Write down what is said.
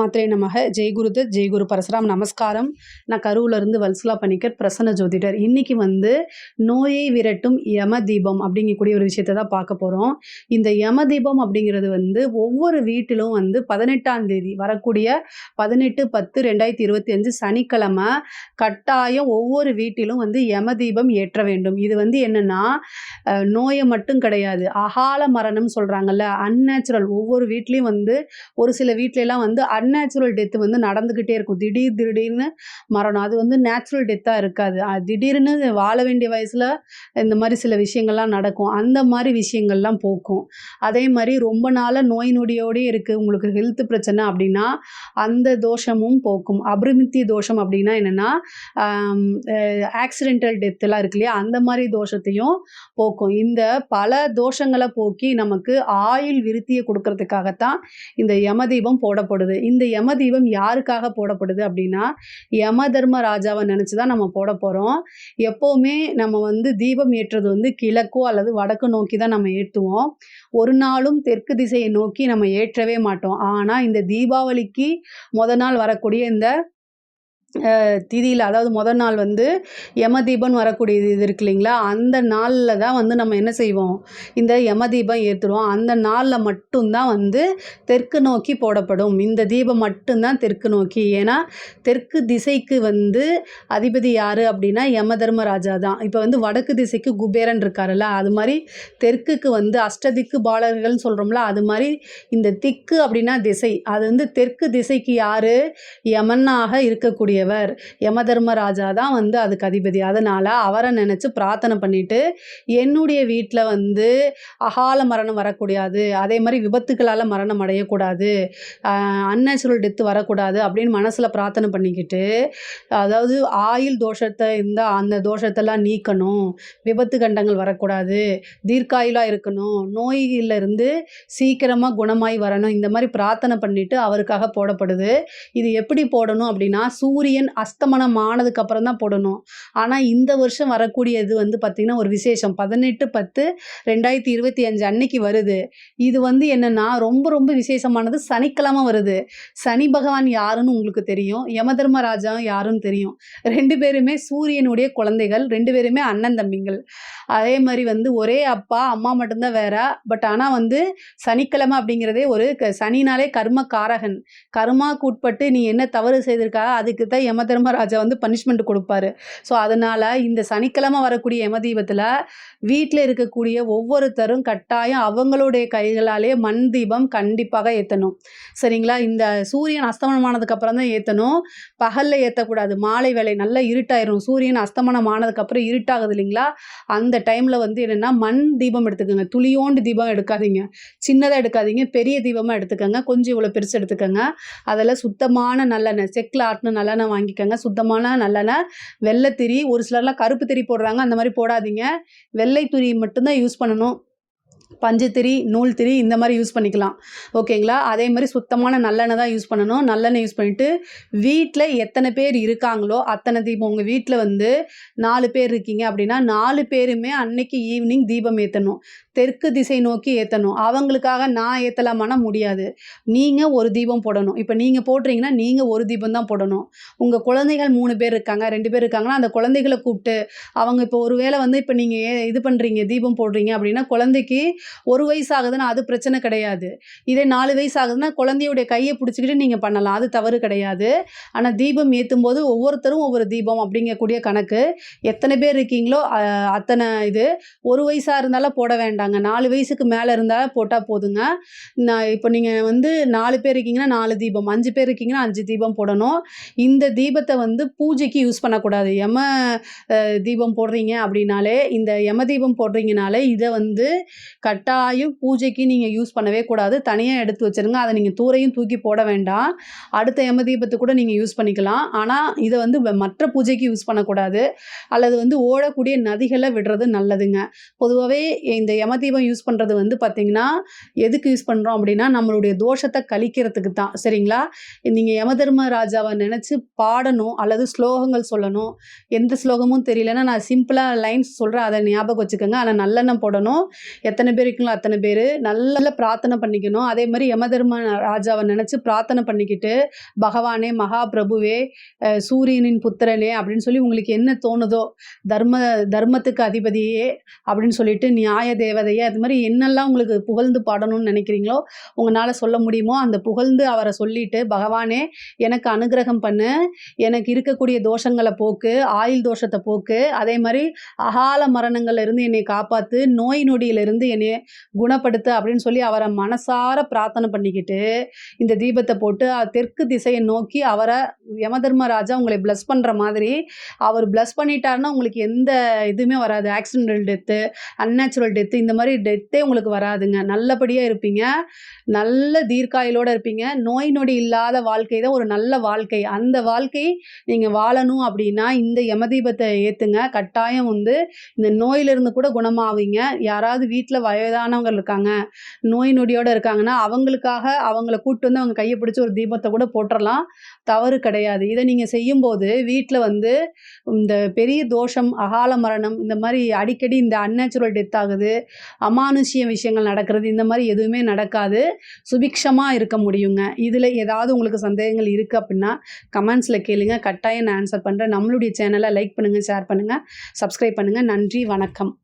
மாத்திரை நமக. ஜெய்குருத ஜெய்குரு பரசுராம். நமஸ்காரம். நான் கருவிலிருந்து வல்சுலா பணிக்கர் பிரசன்ன ஜோதிடர். இன்றைக்கி வந்து நோயை விரட்டும் யம தீபம் அப்படிங்கக்கூடிய ஒரு விஷயத்தை தான் பார்க்க போகிறோம் இந்த யம தீபம் அப்படிங்கிறது வந்து ஒவ்வொரு வீட்டிலும் வந்து பதினெட்டாம் தேதி வரக்கூடிய பதினெட்டு பத்து ரெண்டாயிரத்தி இருபத்தி அஞ்சு சனிக்கிழமை கட்டாயம் ஒவ்வொரு வீட்டிலும் வந்து யம தீபம் ஏற்ற வேண்டும். இது வந்து என்னென்னா நோயை மட்டும் கிடையாது. அகால மரணம் சொல்கிறாங்கல்ல அன்நேச்சுரல் ஒவ்வொரு வீட்லேயும் வந்து ஒரு சில வீட்டிலலாம் வந்து அன் அன்நேச்சுரல் டெத்து வந்து நடந்துக்கிட்டே இருக்கும். திடீர் திடீர்னு மரணம். அது வந்து நேச்சுரல் டெத்தாக இருக்காது. திடீர்னு வாழ வேண்டிய வயசில் இந்த மாதிரி சில விஷயங்கள்லாம் நடக்கும். அந்த மாதிரி விஷயங்கள்லாம் போக்கும். அதே மாதிரி ரொம்ப நாளாக நோய் நொடியோடே இருக்குது உங்களுக்கு ஹெல்த் பிரச்சனை அப்படின்னா அந்த தோஷமும் போக்கும். அபிருமித்தி தோஷம் அப்படின்னா என்னென்னா ஆக்சிடென்டல் டெத்துலாம் இருக்கு இல்லையா? அந்த மாதிரி தோஷத்தையும் போக்கும். இந்த பல தோஷங்களை போக்கி நமக்கு ஆயுள் விருத்தியை கொடுக்கறதுக்காகத்தான் இந்த யமதீபம் போடப்படுது. இந்த இந்த யம தீபம் யாருக்காக போடப்படுது அப்படின்னா யம தர்ம ராஜாவை நினச்சி தான் நம்ம போட போகிறோம் எப்போவுமே நம்ம வந்து தீபம் ஏற்றுறது வந்து கிழக்கோ அல்லது வடக்கு நோக்கி தான் நம்ம ஏற்றுவோம் ஒரு நாளும் தெற்கு திசையை நோக்கி நம்ம ஏற்றவே மாட்டோம். ஆனால் இந்த தீபாவளிக்கு முத நாள் வரக்கூடிய இந்த திதியில் அதாவது முதல் நாள் வந்து யம தீபம் வரக்கூடிய இது இருக்கு இல்லைங்களா? அந்த நாளில் தான் வந்து நம்ம என்ன செய்வோம்? இந்த யம தீபம் ஏற்றுருவோம் அந்த நாளில் மட்டும்தான் வந்து தெற்கு நோக்கி போடப்படும். இந்த தீபம் மட்டும்தான் தெற்கு நோக்கி. ஏன்னா தெற்கு திசைக்கு வந்து அதிபதி யார் அப்படின்னா யம தர்மராஜா தான். இப்போ வந்து வடக்கு திசைக்கு குபேரன் இருக்காருல்ல அது மாதிரி தெற்குக்கு வந்து அஷ்டதிக்கு பாலகர்கள்னு சொல்கிறோம்ல அது மாதிரி இந்த திக்கு அப்படின்னா திசை. அது வந்து தெற்கு திசைக்கு யார்? யமனாக இருக்கக்கூடிய யம யமதர்மராஜா தான் வந்து அதுக்கு அதிபதி. அதனால் அவரை நினச்சி பிரார்த்தனை பண்ணிட்டு என்னுடைய வீட்டில் வந்து அகால மரணம் வரக்கூடாது அதே மாதிரி விபத்துக்களால் மரணம் அடையக்கூடாது அன்நேச்சுரல் டெத்து வரக்கூடாது அப்படின்னு மனசில் பிரார்த்தனை பண்ணிக்கிட்டு அதாவது ஆயுள் தோஷத்தை இருந்தால் அந்த தோஷத்தெல்லாம் நீக்கணும் விபத்து கண்டங்கள் வரக்கூடாது தீர்க்காயுளாக இருக்கணும் நோயிலிருந்து சீக்கிரமாக குணமாய் வரணும் இந்த மாதிரி பிரார்த்தனை பண்ணிட்டு அவருக்காக போடப்படுது. இது எப்படி போடணும் அப்படின்னா சூரிய சூரியன் அஸ்தமனம் ஆனதுக்கு அப்புறம் தான் போடணும். ஆனால் இந்த வருஷம் வரக்கூடிய இது வந்து பார்த்திங்கன்னா ஒரு விசேஷம். பதினெட்டு பத்து ரெண்டாயிரத்தி இருபத்தி அஞ்சு அன்னைக்கு வருது. இது வந்து என்னென்னா ரொம்ப ரொம்ப விசேஷமானது சனிக்கிழமை வருது. சனி பகவான் யாருன்னு உங்களுக்கு தெரியும். யமதர்மராஜா யாருன்னு தெரியும். ரெண்டு பேருமே சூரியனுடைய குழந்தைகள். ரெண்டு பேருமே அண்ணன் தம்பிங்கள் அதே மாதிரி வந்து ஒரே அப்பா அம்மா மட்டும்தான் வேற. பட் ஆனால் வந்து சனிக்கிழமை அப்படிங்கிறதே ஒரு க- சனினாலே கர்ம காரகன் கர்மாக்கு உட்பட்டு நீ என்ன தவறு செய்திருக்கா? அதுக்கு தான் யம தர்மராஜா வந்து பனிஷ்மெண்ட் கொடுப்பாரு. ஸோ அதனால் இந்த சனிக்கிழமை வரக்கூடிய யம தீபத்தில் வீட்டில் இருக்கக்கூடிய ஒவ்வொருத்தரும் கட்டாயம் அவங்களுடைய கைகளாலே மண் தீபம் கண்டிப்பாக ஏற்றணும் சரிங்களா? இந்த சூரியன் அஸ்தமனமானதுக்கு அப்புறம் தான் ஏற்றணும் பகலில் ஏற்றக்கூடாது மாலை வேலை நல்லா இருட்டாயிரும். சூரியன் அஸ்தமனம் ஆனதுக்கப்புறம் இருட்டாகுது இல்லைங்களா? அந்த டைமில் வந்து என்னென்னா மண் தீபம் எடுத்துக்கோங்க. துளியோண்டு தீபம் எடுக்காதீங்க. சின்னதாக எடுக்காதீங்க. பெரிய தீபமாக எடுத்துக்கோங்க. கொஞ்சம் இவ்வளோ பெருசு எடுத்துக்கோங்க. அதில் சுத்தமான நல்லெண்ணெய் செக்கில் ஆட்டின நல்லெண்ணெய் வாங்கிக்கோங்க. சுத்தமான நல்லெண்ணெய். வெள்ளைத்திரி ஒரு சிலர்லாம் கருப்பு திரி போடுறாங்க. அந்த மாதிரி போடாதீங்க. வெள்ளை மட்டும்தான் யூஸ் பண்ணணும். பஞ்சுத்திரி நூல் திரி இந்த மாதிரி யூஸ் பண்ணிக்கலாம். ஓகேங்களா அதே மாதிரி சுத்தமான நல்லெண்ணெய் தான் யூஸ் பண்ணணும். நல்லெண்ணெய் யூஸ் பண்ணிவிட்டு வீட்டில் எத்தனை பேர் இருக்காங்களோ அத்தனை தீபம். உங்கள் வீட்டில் வந்து நாலு பேர் இருக்கீங்க அப்படின்னா நாலு பேருமே அன்னைக்கு ஈவினிங் தீபம் ஏற்றணும் தெற்கு திசை நோக்கி ஏற்றணும் அவங்களுக்காக நான் ஏற்றலாமான்னா முடியாது. நீங்கள் ஒரு தீபம் போடணும். இப்போ நீங்கள் போடுறீங்கன்னா நீங்கள் ஒரு தீபம் தான் போடணும். உங்கள் குழந்தைகள் மூணு பேர் இருக்காங்க ரெண்டு பேர் இருக்காங்கன்னா அந்த குழந்தைகளை கூப்பிட்டு அவங்க இப்போ ஒரு வேளை வந்து இப்போ நீங்கள் இது பண்ணுறீங்க தீபம் போடுறீங்க அப்படின்னா குழந்தைக்கு ஒரு வயசு ஆகுதுன்னா அது பிரச்சனை கிடையாது. இதே நாலு வயசு ஆகுதுன்னா குழந்தையுடைய கையை பிடிச்சிக்கிட்டு நீங்கள் பண்ணலாம். அது தவறு கிடையாது. ஆனால் தீபம் ஏற்றும் போது ஒவ்வொருத்தரும் ஒவ்வொரு தீபம் அப்படிங்கக்கூடிய கணக்கு. எத்தனை பேர் இருக்கீங்களோ அத்தனை இது. ஒரு வயசாக இருந்தாலும் போட வேண்டாங்க. நாலு வயசுக்கு மேலே இருந்தால் போட்டால் போதுங்க. நான் இப்போ நீங்கள் வந்து நாலு பேர் இருக்கீங்கன்னா நாலு தீபம் அஞ்சு பேர் இருக்கீங்கன்னா அஞ்சு தீபம் போடணும். இந்த தீபத்தை வந்து பூஜைக்கு யூஸ் பண்ணக்கூடாது. யம தீபம் போடுறீங்க அப்படின்னாலே இந்த யம தீபம் போடுறீங்கனாலே இதை வந்து கட் கட்டாயம் பூஜைக்கு நீங்கள் யூஸ் பண்ணவே கூடாது. தனியாக எடுத்து வச்சிருங்க. அதை நீங்கள் தூரையும் தூக்கி போட வேண்டாம். அடுத்த யம தீபத்தை கூட நீங்கள் யூஸ் பண்ணிக்கலாம். ஆனால் இதை வந்து மற்ற பூஜைக்கு யூஸ் பண்ணக்கூடாது. அல்லது வந்து ஓடக்கூடிய நதிகளை விடுறது நல்லதுங்க. பொதுவாகவே இந்த யம தீபம் யூஸ் பண்ணுறது வந்து பார்த்திங்கன்னா எதுக்கு யூஸ் பண்ணுறோம் அப்படின்னா நம்மளுடைய தோஷத்தை கழிக்கிறதுக்கு தான். சரிங்களா? நீங்கள் யமதர்ம ராஜாவை நினச்சி பாடணும் அல்லது ஸ்லோகங்கள் சொல்லணும். எந்த ஸ்லோகமும் தெரியலன்னா நான் சிம்பிளாக லைன்ஸ் சொல்கிறேன் அதை ஞாபகம் வச்சுக்கோங்க. ஆனால் நல்லெண்ணெய் போடணும். எத்தனை பேர் இருக்கீங்களோ அத்தனை பேர். நல்ல பிரார்த்தனை பண்ணிக்கணும். அதே மாதிரி யமதர்ம ராஜாவை நினச்சி பிரார்த்தனை பண்ணிக்கிட்டு பகவானே மகாபிரபுவே சூரியனின் புத்திரனே அப்படின்னு சொல்லி உங்களுக்கு என்ன தோணுதோ தர்ம தர்மத்துக்கு அதிபதியே அப்படின்னு சொல்லிட்டு நியாய தேவதையே அது மாதிரி என்னெல்லாம் உங்களுக்கு புகழ்ந்து பாடணும்னு நினைக்கிறீங்களோ உங்களால் சொல்ல முடியுமோ அந்த புகழ்ந்து அவரை சொல்லிட்டு பகவானே எனக்கு அனுகிரகம் பண்ணு. எனக்கு இருக்கக்கூடிய தோஷங்களை போக்கு ஆயுள் தோஷத்தை போக்கு. அதே மாதிரி அகால மரணங்கள்ல இருந்து என்னை காப்பாத்து. நோய் நொடியிலிருந்து என்னை குணப்படுத்து அப்படின்னு சொல்லி அவரை மனசார பிரார்த்தனை பண்ணிக்கிட்டு இந்த தீபத்தை போட்டு தெற்கு திசையை நோக்கி அவரை யமதர்மராஜா உங்களை பிளஸ் பண்ணுற மாதிரி அவர் பிளஸ் பண்ணிட்டாருன்னா உங்களுக்கு எந்த இதுவுமே வராது. ஆக்சிடென்டல் டெத்து அன்நேச்சுரல் டெத்து இந்த மாதிரி டெத்தே உங்களுக்கு வராதுங்க. நல்லபடியாக இருப்பீங்க. நல்ல தீர்க்காயலோடு இருப்பீங்க. நோய் நொடி இல்லாத வாழ்க்கை தான் ஒரு நல்ல வாழ்க்கை. அந்த வாழ்க்கை நீங்கள் வாழணும் அப்படின்னா இந்த யமதீபத்தை ஏற்றுங்க கட்டாயம் வந்து இந்த நோயிலிருந்து கூட குணமாவீங்க. யாராவது வீட்டில் வய வயதானவங்க இருக்காங்க நோய் நொடியோடு இருக்காங்கன்னா அவங்களுக்காக அவங்கள கூப்பிட்டு வந்து அவங்க கையை பிடிச்சி ஒரு தீபத்தை கூட போட்டுறலாம். தவறு கிடையாது. இதை நீங்கள் செய்யும்போது வீட்டில் வந்து இந்த பெரிய தோஷம் அகால மரணம் இந்த மாதிரி அடிக்கடி இந்த அன்நேச்சுரல் டெத் ஆகுது அமானுஷ்ய விஷயங்கள் நடக்கிறது இந்த மாதிரி எதுவுமே நடக்காது. சுபிக்ஷமாக இருக்க முடியுங்க. இதில் ஏதாவது உங்களுக்கு சந்தேகங்கள் இருக்குது அப்படின்னா கமெண்ட்ஸில் கேளுங்க. கட்டாயம் நான் ஆன்சர் பண்ணுறேன் நம்மளுடைய சேனலை லைக் பண்ணுங்கள் ஷேர் பண்ணுங்கள் சப்ஸ்கிரைப் பண்ணுங்கள் நன்றி வணக்கம்.